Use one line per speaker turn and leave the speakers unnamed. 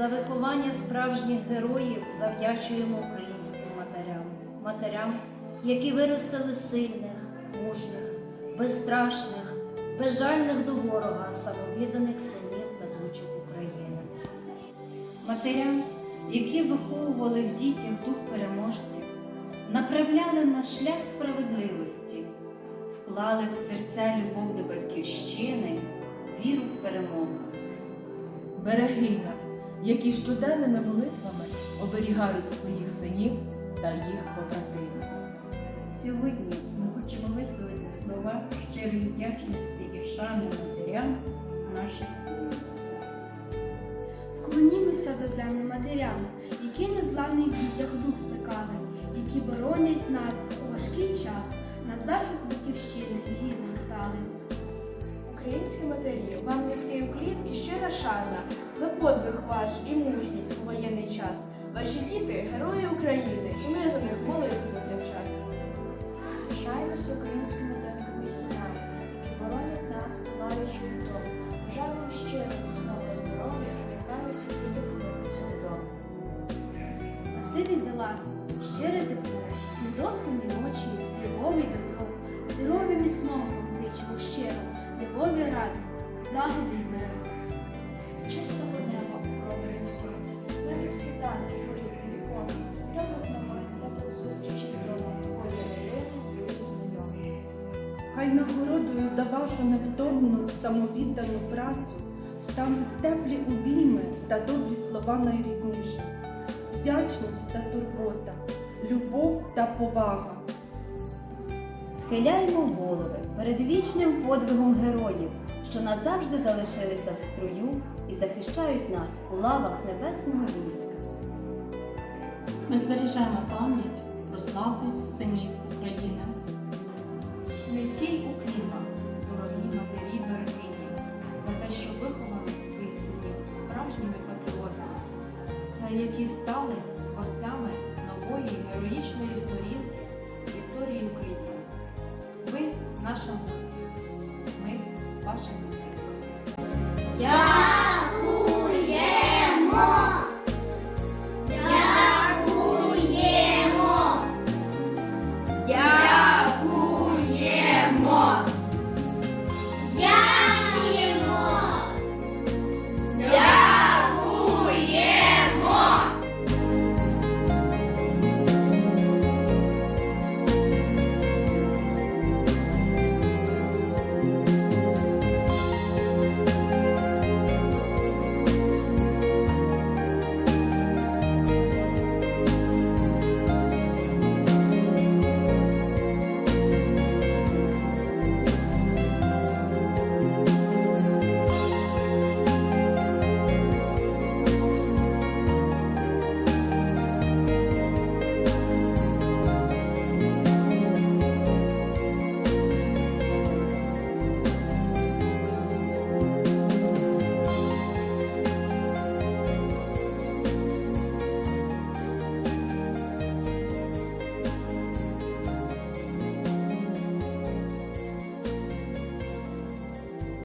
За виховання справжніх героїв завдячуємо українським матерям, матерям, які виростили сильних, мужніх, безстрашних, безжальних до ворога, самовідданих синів та дочок України.
матерям, які виховували в дітях дух переможців, направляли на шлях справедливості, вклали в серця любов до батьківщини, віру в перемогу.
берегиня, які щоденними молитвами оберігають своїх синів та їх побратимів.
Сьогодні ми хочемо висловити слова щирої вдячності і шани матерям наших воїнів.
Вклонімося до землі матерям, які незламний в дітях дух плекали, які боронять нас у важкий час, на захист батьківщини і гідно стали.
Українські матері, вам низький уклін і щира шана за подвиг ваш і мужність у воєнний час. Ваші діти герої України, і ми за них молитимемо час.
Пишаємося українськими танками і синами, які боронять нас, долаючи вдома. Бажаю вам щиро міцного здоров'я і нехай усі діти повернуться додому.
Спасибі за ласку, щире тепло, недоспані ночі, любові і добро, здоров'я міцного зичимо щиро, любові і радості, загоди й миру.
Хай нагородою за вашу невтомну самовіддану працю стануть теплі обійми та добрі слова найрідніші, вдячність та турбота, любов та повага.
Схиляємо голови перед вічним подвигом героїв, що назавжди залишилися в строю і захищають нас у лавах небесного війська.
Ми збережемо пам'ять про славних синів України.
Низький уклін вам, дорогі матері берегині, за те, що виховали своїх синів справжніми патріотами, за які стали творцями нової героїчної сторінки історії України. Ви наша гордість, ми ваша дитина.